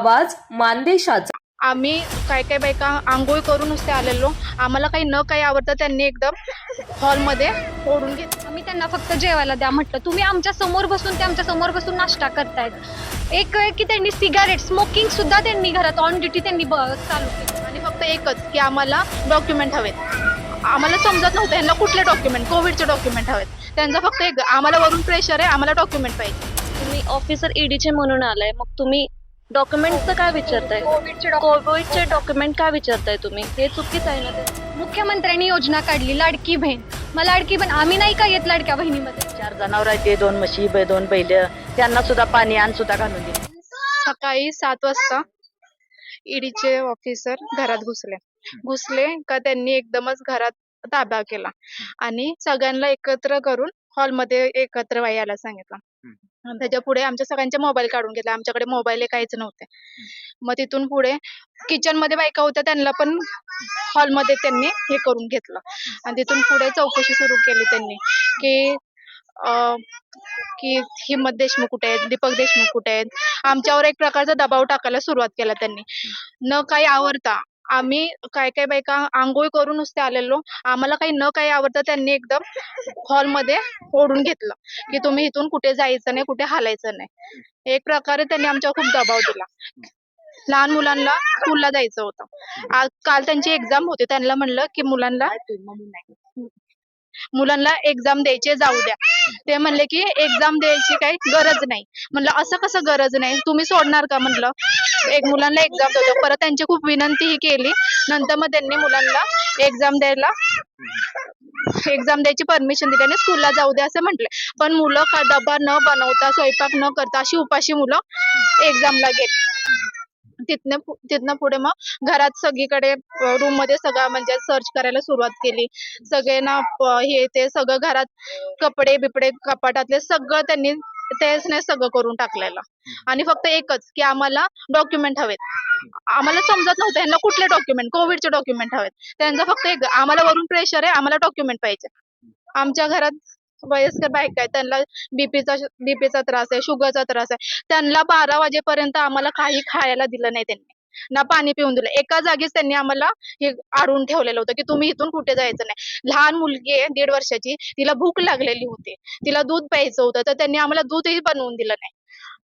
आवाज मानदेशाचा. आम्ही काय काय बायका आंघोळ करून नुसते आलेलो. आम्हाला काही न काही आवडतं त्यांनी एकदम हॉलमध्ये ओढून घेतलं आम्ही त्यांना फक्त जेवायला द्या म्हटलं. तुम्ही आमच्यासमोर बसून ते आमच्यासमोर बसून नाश्ता करतायत. एक वेळ की त्यांनी सिगारेट स्मोकिंग सुद्धा त्यांनी घरात ऑन ड्युटी त्यांनी चालू केली. आणि फक्त एकच की आम्हाला डॉक्युमेंट हवेत. आम्हाला समजत नव्हतं यांना कुठले डॉक्युमेंट कोविडचे डॉक्युमेंट हवेत. त्यांचं फक्त एक आम्हाला वरून प्रेशर आहे आम्हाला डॉक्युमेंट पाहिजे. तुम्ही ऑफिसर ईडीचे म्हणून आलाय. मग तुम्ही डॉक्युमेंटचं काय विचारताय? कोविडचे कोविडचे डॉक्युमेंट काय विचारताय तुम्ही? हे चुकीचं आहे ना ते? मुख्यमंत्र्यांनी योजना काढली लाडकी बहीण. मग लाडकी बहीण आम्ही नाही का येत लाडक्या बहिणीमध्ये? चार जनावर आहेत ते दोन म्हशी ब- दोन बैल. त्यांना सुद्धा पाणी आण सुद्धा घालून दे. सकाळी सात वाजता ईडीचे ऑफिसर घरात घुसले. घुसले का त्यांनी एकदमच घरात ताबा केला. आणि सगळ्यांना एकत्र करून हॉलमध्ये एकत्र यायला सांगितलं. आणि त्याच्या पुढे आमच्या सगळ्यांचे मोबाईल काढून घेतले. आमच्याकडे मोबाईल काहीच नव्हते. मग तिथून पुढे किचनमध्ये बायका होत्या त्यांना पण हॉलमध्ये त्यांनी हे करून घेतलं. आणि तिथून पुढे चौकशी सुरू केली त्यांनी की अं, की हिम्मत देशमुख कुठे आहेत दीपक देशमुख कुठे आहेत? आमच्यावर एक प्रकारचा दबाव टाकायला सुरुवात केला त्यांनी. न काही आवडता आम्ही काय काय बायका आंघोळ करून नुसते आलेलो. आम्हाला काही न काही आवडता त्यांनी एकदम हॉलमध्ये ओढून घेतलं की तुम्ही इथून कुठे जायचं नाही कुठे हालायचं नाही. एक प्रकारे त्यांनी आमच्यावर खूप दबाव दिला. लहान मुलांना स्कूलला जायचं होतं. काल त्यांची एक्झाम होती त्यांना म्हणलं की मुलांना मुलांना एक्झाम द्यायचे जाऊ द्या. ते म्हणले की एक्झाम द्यायची काही गरज नाही. म्हणलं असं कसं गरज नाही? तुम्ही सोडणार का? म्हणलं. एक मुलांना एक्झाम देतो. परत त्यांची खूप विनंतीही केली. नंतर मग त्यांनी मुलांना एक्झाम द्यायला एक्झाम द्यायची परमिशन दिली आणि स्कूलला जाऊ द्या असं म्हटलं. पण मुलं का डबा न बनवता स्वयंपाक न करता अशी उपाशी मुलं एक्झामला गेली. तिथनं तिथनं पुढे मग घरात सगळीकडे रूममध्ये सगळं म्हणजे सर्च करायला सुरुवात केली. सगळ्यांना हे ते सगळं घरात कपडे बिपडे कपाटातले सगळं त्यांनी तेच नाही सगळं करून टाकलेलं. आणि फक्त एकच की आम्हाला डॉक्युमेंट हवेत. आम्हाला समजत नव्हतं यांना कुठले डॉक्युमेंट कोविडचे डॉक्युमेंट हवेत. त्यांचं फक्त एक आम्हाला वरून प्रेशर आहे आम्हाला डॉक्युमेंट पाहिजे. आमच्या घरात वयस्कर बायका आहेत त्यांना बीपीचा बीपीचा त्रास आहे शुगरचा त्रास आहे. त्यांना बारा वाजेपर्यंत आम्हाला काही खायला दिलं नाही त्यांनी. ना पाणी पिऊन दिलं. एका जागीच त्यांनी आम्हाला हे आडून ठेवलेलं होतं की तुम्ही इथून कुठे जायचं नाही. लहान मुलगी आहे दीड वर्षाची तिला भूक लागलेली होती. तिला दूध प्यायचं होतं तर त्यांनी आम्हाला दूधही बनवून दिलं नाही.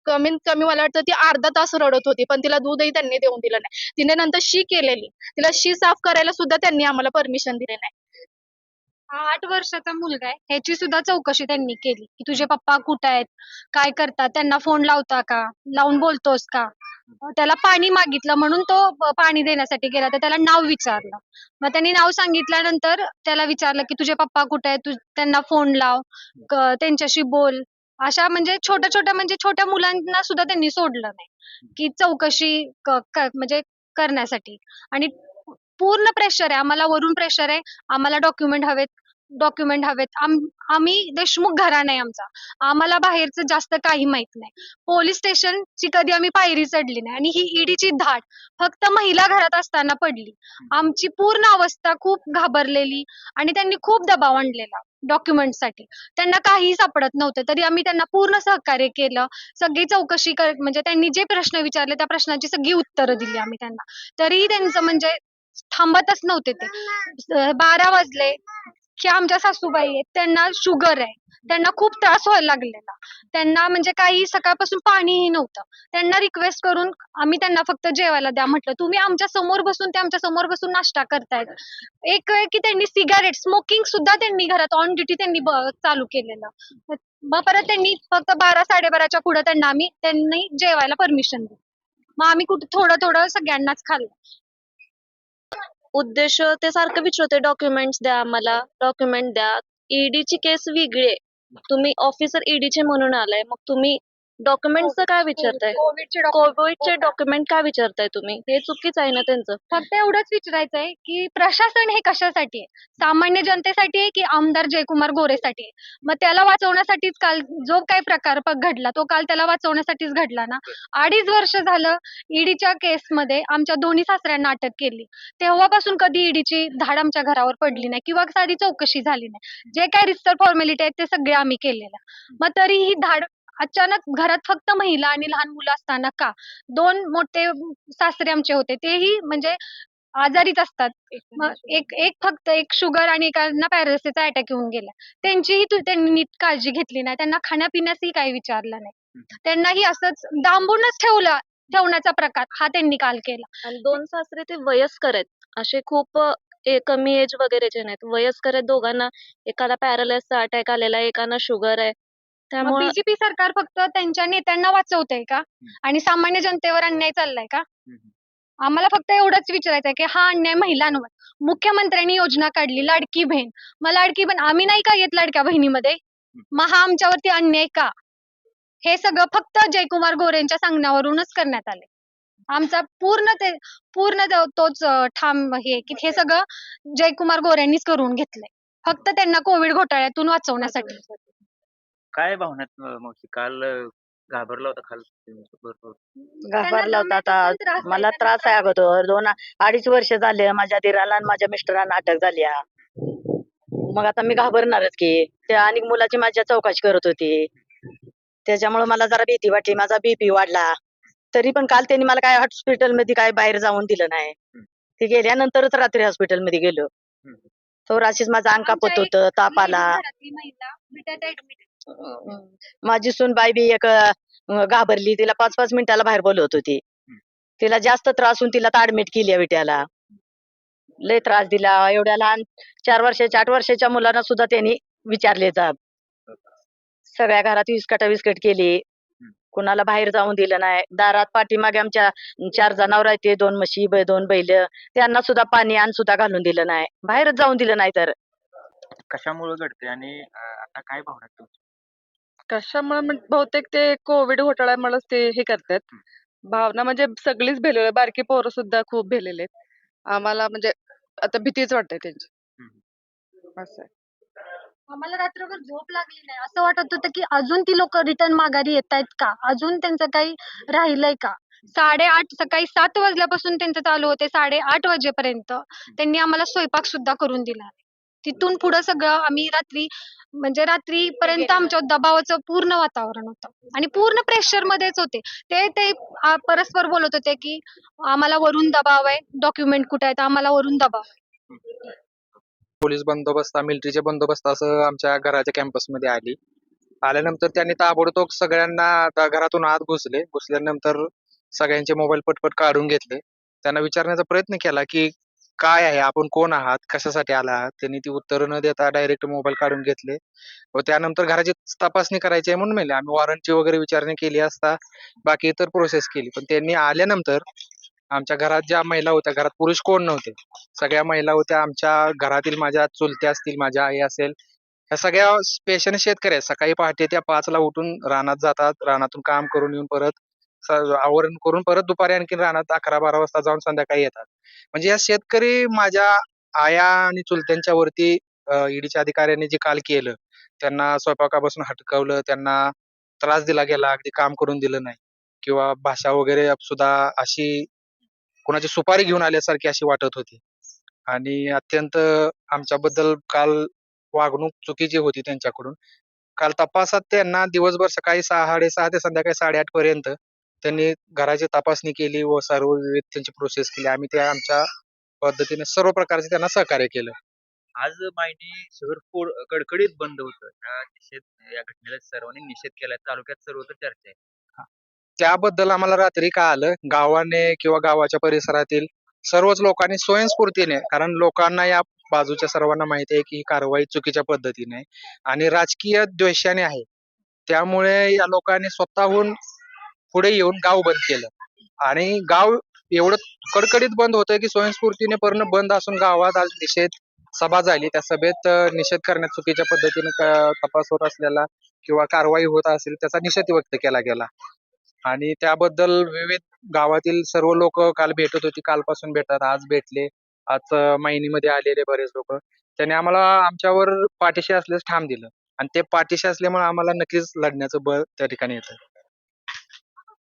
कमीत कमी मला वाटतं ती अर्धा तास रडत होती पण तिला दूधही त्यांनी देऊन दिलं नाही. तिने नंतर शी केलेली. तिला शी साफ करायला सुद्धा त्यांनी आम्हाला परमिशन दिली नाही. हा आठ वर्षाचा मुलगा आहे. ह्याची सुद्धा चौकशी त्यांनी केली. की तुझे पप्पा कुठे आहेत? काय करतात? त्यांना फोन लावता का? लावून बोलतोस का? अं त्याला पाणी मागितलं म्हणून तो पाणी देण्यासाठी गेला. तर त्याला नाव विचारलं. मग त्यांनी नाव सांगितल्यानंतर त्याला विचारलं की तुझे पप्पा कुठे आहेत? तू त्यांना फोन लाव. क- त्यांच्याशी बोल. अशा म्हणजे छोट्या छोट्या म्हणजे छोट्या मुलांना सुद्धा त्यांनी सोडलं नाही. की चौकशी क- क- म्हणजे करण्यासाठी. आणि पूर्ण प्रेशर आहे. आम्हाला वरून प्रेशर आहे. आम्हाला डॉक्युमेंट हवेत. डॉक्युमेंट हवेत. आम आम्ही देशमुख घरा आहे आमचा. आम्हाला बाहेरचं जास्त काही माहीत नाही. पोलीस स्टेशनची कधी आम्ही पायरी चढली नाही आणि ही ईडीची धाड फक्त महिला घरात असताना पडली. आमची पूर्ण अवस्था खूप घाबरलेली आणि त्यांनी खूप दबाव आणलेला डॉक्युमेंटसाठी त्यांना काही सापडत नव्हतं. तरी आम्ही त्यांना पूर्ण सहकार्य केलं. सगळी चौकशी कर म्हणजे त्यांनी जे प्रश्न विचारले त्या प्रश्नाची सगळी उत्तरं दिली आम्ही त्यांना. तरीही त्यांचं म्हणजे थांबतच नव्हते ते. बारा वाजले. की आमच्या सासूबाई आहेत त्यांना शुगर आहे. त्यांना खूप त्रास व्हायला लागलेला. त्यांना म्हणजे काही सकाळपासून पाणीही नव्हतं. त्यांना रिक्वेस्ट करून आम्ही त्यांना फक्त जेवायला द्या म्हटलं. तुम्ही आमच्यासमोर बसून ते आमच्यासमोर बसून नाश्ता करतायत. एक वेळ की त्यांनी सिगारेट स्मोकिंग सुद्धा त्यांनी घरात ऑन ड्युटी त्यांनी चालू केलेलं. मग परत त्यांनी फक्त बारा साडेबाराच्या पुढे त्यांना आम्ही त्यांनी जेवायला परमिशन दिली. मग आम्ही कुठे थोडं थोडं सगळ्यांनाच खाल्लं. उद्देश ते सारखं विचारते डॉक्युमेंट्स द्या आम्हाला डॉक्युमेंट द्या. ईडीची केस वेगळी आहे. तुम्ही ऑफिसर ईडीचे म्हणून आलाय मग तुम्ही डॉक्युमेंटचं काय विचारताय? कोविडचे कोविडचे डॉक्युमेंट काय विचारताय तुम्ही? हे चुकीचं आहे ना त्यांचं. फक्त एवढंच विचारायचंय की प्रशासन हे कशासाठी? आहे सामान्य जनतेसाठी आहे की आमदार जयकुमार गोरेसाठी? आहे मग त्याला वाचवण्यासाठीच काल जो काही प्रकार प- घडला तो काल त्याला वाचवण्यासाठीच घडला ना? अडीच वर्ष झालं ईडीच्या केसमध्ये आमच्या दोन्ही सासऱ्यांना अटक केली. तेव्हापासून कधी ईडीची धाड आमच्या घरावर पडली नाही किंवा साधी चौकशी झाली नाही. जे काही रिस्टर फॉर्मॅलिटी आहेत ते सगळे आम्ही केलेलं. मग तरी ही धाड अचानक घरात फक्त महिला आणि लहान मुलं असताना का? दोन मोठे सासरे आमचे होते. तेही म्हणजे आजारीच असतात. मग एक एक फक्त एक शुगर आणि एकांना पॅरालिसिसचा अटॅक येऊन गेला. त्यांचीही तू त्यांनी नीट काळजी घेतली नाही. त्यांना खाण्यापिण्यासही काही विचारलं नाही. त्यांनाही असंच डांबूनच ठेवलं ठेवण्याचा प्रकार हा त्यांनी काल केला. आणि दोन सासरे ते वयस्कर आहेत. असे खूप अ, ए- कमी एज वगैरेचे नाहीत. वयस्कर आहेत दोघांना एकाला पॅरालाइसचा अटॅक आलेला आहे एकाला शुगर आहे. त्यामुळे बीजेपी सरकार फक्त त्यांच्या नेत्यांना वाचवतंय का? आणि सामान्य जनतेवर अन्याय चाललाय का? आम्हाला फक्त एवढंच विचारायचं आहे की हा अन्याय महिलांवर मुख्यमंत्र्यांनी योजना काढली लाडकी बहीण. मग लाडकी बहीण आम्ही नाही का येत लाडक्या बहिणीमध्ये? मग हा आमच्यावरती अन्याय का? हे सगळं फक्त जयकुमार गोरेंच्या सांगण्यावरूनच करण्यात आले आमचा पूर्ण ते पूर्ण तो- तोच अं, ठाम हे की हे सगळं जयकुमार गोरेंनीच करून घेतलंय. फक्त त्यांना कोविड घोटाळ्यातून वाचवण्यासाठी. काय भावना मावशी? काल अं, घाबरला होता काल भरपूर घाबरला होता आता. पण त्रास आहे, मला त्रास आहे अगोदर दोन अडीच वर्ष झाले माझ्या दिराला आणि माझ्या मिस्टरांना अटक झाली. मग आता मी घाबरणारच की. त्या आणि मुलाची माझ्या चौकशी करत होती. त्याच्यामुळे मला जरा भीती वाटली. माझा बीपी वाढला. तरी पण काल त्यांनी मला काय हॉस्पिटलमध्ये काय बाहेर जाऊन दिलं नाही. ते गेल्यानंतरच रात्री हॉस्पिटलमध्ये गेलो. हम्म. तो राशीच माझा अंग कापत होत ताप आला. महिला. माझी सूनबाई बी एक अं, घाबरली. तिला पाच पाच मिनिटाला बाहेर बोलवत होती. तिला जास्त त्रास होऊन तिला ऍडमिट केली विट्याला. लय त्रास दिला. एवढ्या लहान चार वर्षाच्या आठ वर्षाच्या मुलांना सुद्धा त्यांनी विचारले जाब सगळ्या घरात विस्कट विस्कट केली. कुणाला बाहेर जाऊन दिलं नाही. दारात पाठीमागे आमच्या चार जनावर आहेत ते दोन म्हशी ब- दोन बैल. त्यांना सुद्धा पाणी आण सुद्धा घालून दिलं नाही. बाहेरच जाऊन दिलं नाही तर. कशामुळे घडते आणि अं, आता काय भावना आहेत तुमच्या? कशामुळे म्हण बहुतेक ते कोविड घोटाळ्यामुळेच ते हे करतात. भावना म्हणजे सगळीच भेलेले बारकी पोरं सुद्धा खूप भेलेले आहेत. आम्हाला म्हणजे आता भीतीच वाटते त्यांची. असं आहे. आम्हाला रात्रभर झोप लागली नाही. असं वाटत होतं की अजून ती लोक रिटर्न माघारी येत आहेत का? अजून त्यांचं काही राहिलंय का? साडेआठ सकाळी सात वाजल्यापासून त्यांचं चालू होते. साडेआठ वाजेपर्यंत त्यांनी आम्हाला स्वयंपाक सुद्धा करून दिला नाही. तिथून पुढं सगळं आम्ही रात्री म्हणजे रात्रीपर्यंत आमच्या दबावाचं पूर्ण वातावरण होतं. आणि पूर्ण प्रेशर मध्येच होते. ते ते आ, परस्पर बोलत होते की आम्हाला वरून दबाव आहे डॉक्युमेंट कुठे आहेत आम्हाला वरून दबाव आहे. पोलीस बंदोबस्त मिलिटरीचे बंदोबस्त असं आमच्या घराच्या कॅम्पसमध्ये आली. आल्यानंतर त्यांनी ताबडतोब सगळ्यांना आता घरातून आत घुसले. घुसल्यानंतर सगळ्यांचे मोबाईल पटपट काढून घेतले. त्यांना विचारण्याचा प्रयत्न केला की काय आहे? आपण कोण आहात? कशासाठी आला आहात? त्यांनी ती उत्तरं न देता डायरेक्ट मोबाईल काढून घेतले. व त्यानंतर घराची तपासणी करायची आहे म्हणून म्हणले आम्ही वॉरंटची वगैरे विचारणी केली असता बाकी इतर प्रोसेस केली. पण त्यांनी आल्यानंतर आमच्या घरात ज्या महिला होत्या घरात पुरुष कोण नव्हते? सगळ्या महिला होत्या. आमच्या घरातील माझ्या चुलत्या असतील माझ्या आई असेल ह्या सगळ्या पेशंट शेतकरी आहेत. सकाळी पहाटे त्या पाचला उठून रानात जातात. रानातून काम करून येऊन परत आवरण करून परत दुपारी आणखी रानात अकरा बारा वाजता जाऊन संध्याकाळी येतात. म्हणजे या शेतकरी माझ्या आया आणि चुलत्यांच्या वरती ईडीच्या अधिकाऱ्यांनी जे काल केलं त्यांना स्वयंपाकापासून हटकवलं त्यांना त्रास दिला गेला अगदी काम करून दिलं नाही. किंवा भाषा वगैरे सुद्धा अशी कोणाची सुपारी घेऊन आल्यासारखी अशी वाटत होती. आणि अत्यंत आमच्याबद्दल काल वागणूक चुकीची होती त्यांच्याकडून. काल तपासात त्यांना दिवसभर सकाळी साडेसहा ते संध्याकाळी साडेआठ पर्यंत त्यांनी घराची तपासणी केली व सर्व विविध त्यांची प्रोसेस केली. आम्ही त्या आमच्या पद्धतीने सर्व प्रकारचे त्यांना सहकार्य केलं. आज माहिती शहर पूर कडकडीत बंद होतं. या निषेध या घटनेला सर्वांनी निषेध केलाय तालुक्यात सर्वत्र चर्चा आहे. त्याबद्दल आम्हाला रात्री कळालं. गावाने किंवा गावाच्या परिसरातील सर्वच लोकांनी स्वयंस्फूर्तीने कारण लोकांना या बाजूच्या सर्वांना माहिती आहे की ही कारवाई चुकीच्या पद्धतीने आहे. आणि राजकीय द्वेषाने आहे. त्यामुळे या लोकांनी स्वतःहून पुढे येऊन गाव बंद केलं. आणि गाव एवढं कडकडीत बंद होतं की स्वयंस्फूर्तीने पूर्ण बंद असून गावात आज निषेध सभा झाली. त्या सभेत निषेध करण्यात चुकीच्या पद्धतीने तपास होत असलेला किंवा कारवाई होत असेल त्याचा निषेध व्यक्त केला गेला. आणि त्याबद्दल विविध गावातील सर्व लोक काल भेटत होती. कालपासून भेटतात आज भेटले. आज महिनीमध्ये आलेले बरेच लोक. त्यांनी आम्हाला आमच्यावर पाठीशी असल्यास ठाम दिलं. आणि ते पाठीशी असल्यामुळे आम्हाला नक्कीच लढण्याचं बळ त्या ठिकाणी येतं.